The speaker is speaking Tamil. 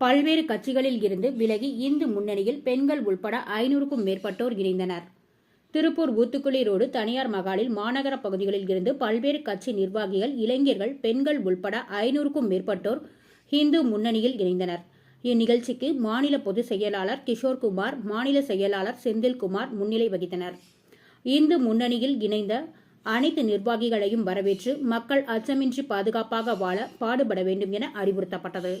பல்வேறு கட்சிகளில் இருந்து விலகி இந்து முன்னணியில் பெண்கள் உள்பட ஐநூறுக்கும் மேற்பட்டோர் இணைந்தனர். திருப்பூர் ஊத்துக்குளி ரோடு தனியார் மகாலில் மாநகர பகுதிகளில் இருந்து பல்வேறு கட்சி நிர்வாகிகள் இளைஞர்கள் பெண்கள் உள்பட ஐநூறுக்கும் மேற்பட்டோர் இந்து முன்னணியில் இணைந்தனர். இந்நிகழ்ச்சிக்கு மாநில பொதுச் செயலாளர் கிஷோர்குமார் மாநில செயலாளர் செந்தில்குமார் முன்னிலை வகித்தனர். இந்து முன்னணியில் இணைந்த அனைத்து நிர்வாகிகளையும் வரவேற்று மக்கள் அச்சமின்றி பாதுகாப்பாக வாழ பாடுபட வேண்டும் என அறிவுறுத்தப்பட்டது.